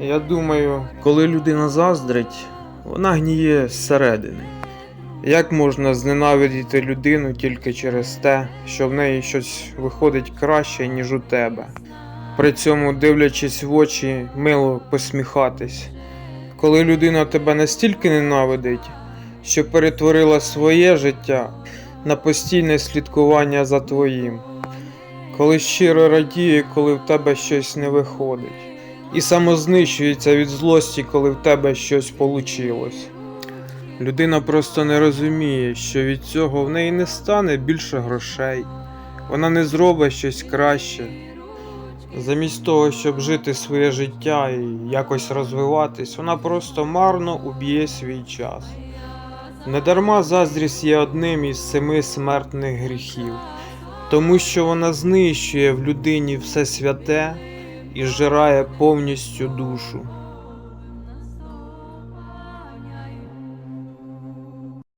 Я думаю, коли людина заздрить, вона гніє зсередини. Як можна зненавидіти людину тільки через те, що в неї щось виходить краще, ніж у тебе? При цьому, дивлячись в очі, мило посміхатись. Коли людина тебе настільки ненавидить, що перетворила своє життя на постійне слідкування за твоїм, коли щиро радіє, коли в тебе щось не виходить, і самознищується від злості, коли в тебе щось получилось. Людина просто не розуміє, що від цього в неї не стане більше грошей, вона не зробить щось краще. Замість того, щоб жити своє життя і якось розвиватись, вона просто марно уб'є свій час. Недарма заздрість є одним із семи смертних гріхів, тому що вона знищує в людині все святе і зжирає повністю душу.